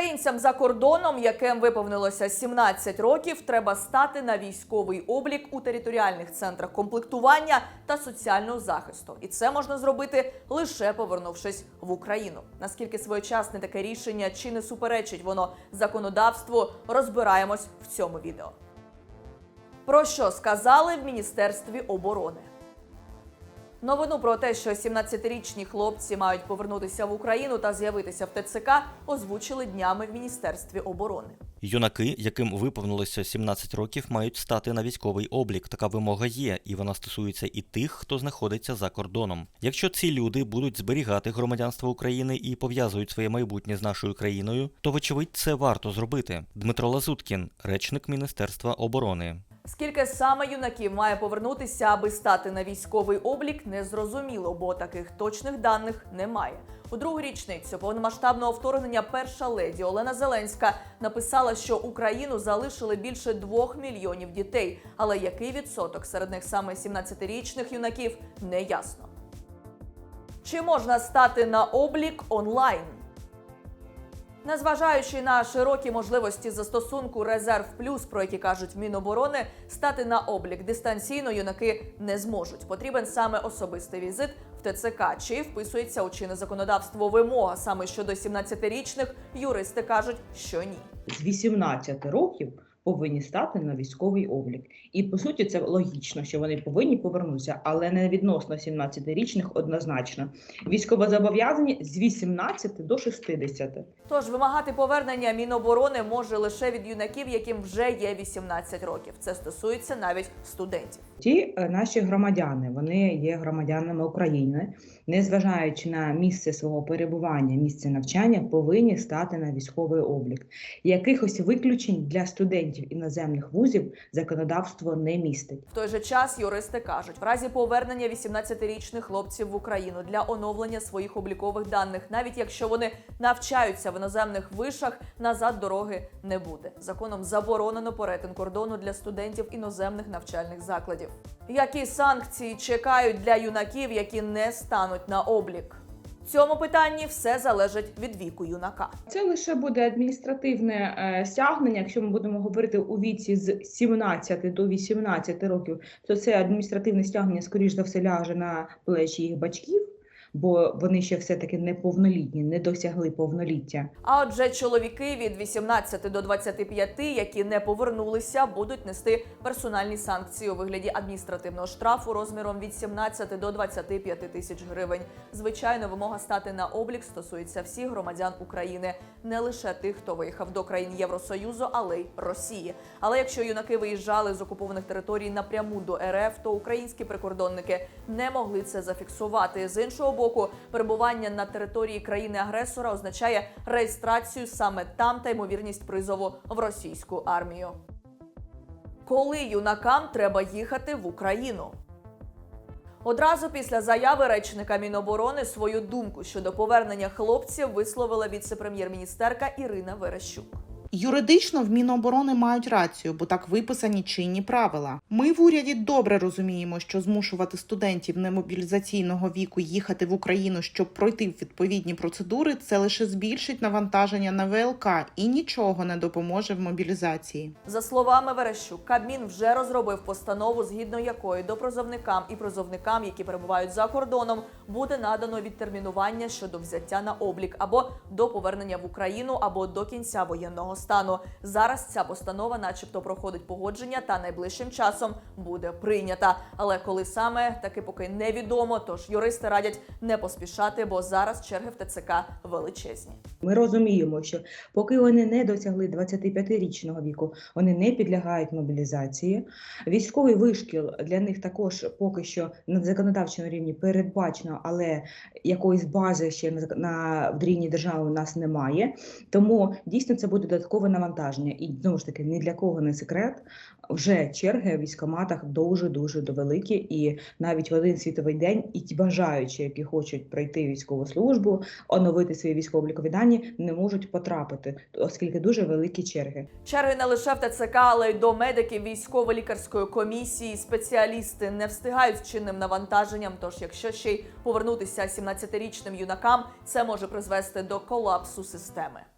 Українцям за кордоном, яким виповнилося 17 років, треба стати на військовий облік у територіальних центрах комплектування та соціального захисту. І це можна зробити лише повернувшись в Україну. Наскільки своєчасне таке рішення чи не суперечить воно законодавству, розбираємось в цьому відео. Про що сказали в Міністерстві оборони? Новину про те, що 17-річні хлопці мають повернутися в Україну та з'явитися в ТЦК, озвучили днями в Міністерстві оборони. Юнаки, яким виповнилося 17 років, мають стати на військовий облік. Така вимога є, і вона стосується і тих, хто знаходиться за кордоном. Якщо ці люди будуть зберігати громадянство України і пов'язують своє майбутнє з нашою країною, то вочевидь це варто зробити. Дмитро Лазуткін, речник Міністерства оборони. Скільки саме юнаків має повернутися, аби стати на військовий облік, не зрозуміло, бо таких точних даних немає. У другу річницю повномасштабного вторгнення перша леді Олена Зеленська написала, що Україну залишили більше двох мільйонів дітей. Але який відсоток серед них саме 17-річних юнаків не ясно. Чи можна стати на облік онлайн? Незважаючи на широкі можливості застосунку Резерв Плюс, про які кажуть Міноборони, стати на облік дистанційно юнаки не зможуть. Потрібен саме особистий візит в ТЦК. Чи вписується у чинне законодавство вимога саме щодо 17-річних, юристи кажуть, що ні. з 18 років повинні стати на військовий облік. І по суті, це логічно, що вони повинні повернутися, але не відносно 17-річних однозначно. Військовозобов'язані з 18 до 60. Тож вимагати повернення Міноборони може лише від юнаків, яким вже є 18 років. Це стосується навіть студентів. Ті е, наші громадяни, вони є громадянами України, незважаючи на місце свого перебування, місце навчання, повинні стати на військовий облік. Якихось виключень для студентів іноземних вузів законодавство не містить. В той же час юристи кажуть, в разі повернення 18-річних хлопців в Україну для оновлення своїх облікових даних, навіть якщо вони навчаються в іноземних вишах, назад дороги не буде. Законом заборонено перетин кордону для студентів іноземних навчальних закладів. Які санкції чекають для юнаків, які не стануть на облік? Цьому питанні все залежить від віку юнака. Це лише буде адміністративне е, стягнення. Якщо ми будемо говорити у віці з 17 до 18 років, то це адміністративне стягнення, скоріш за все, ляже на плечі їх батьків, бо вони ще все-таки неповнолітні, не досягли повноліття. А отже, чоловіки від 18 до 25, які не повернулися, будуть нести персональні санкції у вигляді адміністративного штрафу розміром від 17 до 25 тисяч гривень. Звичайно, вимога стати на облік стосується всіх громадян України, не лише тих, хто виїхав до країн Євросоюзу, але й Росії. Але якщо юнаки виїжджали з окупованих територій напряму до РФ, то українські прикордонники не могли це зафіксувати. З іншого боку, перебування на території країни-агресора означає реєстрацію саме там та ймовірність призову в російську армію. Коли юнакам треба їхати в Україну? Одразу після заяви речника Міноборони свою думку щодо повернення хлопців висловила віце-прем'єр-міністерка Ірина Верещук. Юридично в Міноборони мають рацію, бо так виписані чинні правила. Ми в уряді добре розуміємо, що змушувати студентів немобілізаційного віку їхати в Україну, щоб пройти відповідні процедури, це лише збільшить навантаження на ВЛК і нічого не допоможе в мобілізації. За словами Верещук, Кабмін вже розробив постанову, згідно якої до призовникам і призовникам, які перебувають за кордоном, буде надано відтермінування щодо взяття на облік або до повернення в Україну, або до кінця воєнного стану. Зараз ця постанова, начебто, проходить погодження та найближчим часом буде прийнята. Але коли саме таки поки невідомо, тож юристи радять не поспішати, бо зараз черги в ТЦК величезні. Ми розуміємо, що поки вони не досягли 25-річного віку, вони не підлягають мобілізації. Військовий вишкіл для них також поки що на законодавчому рівні передбачено, але якоїсь бази ще на, на в рівні держави у нас немає. Тому дійсно це буде додаткове навантаження. І знову ж таки, ні для кого не секрет. Вже черги в військкоматах дуже дуже великі, і навіть в один світовий день і ті бажаючі, які хочуть пройти військову службу, оновити свої військово-облікові дані, не можуть потрапити, оскільки дуже великі черги. Черги не лише в ТЦК, але й до медиків військово-лікарської комісії. Спеціалісти не встигають з чинним навантаженням. Тож, якщо ще й повернутися 17-річним юнакам, це може призвести до колапсу системи.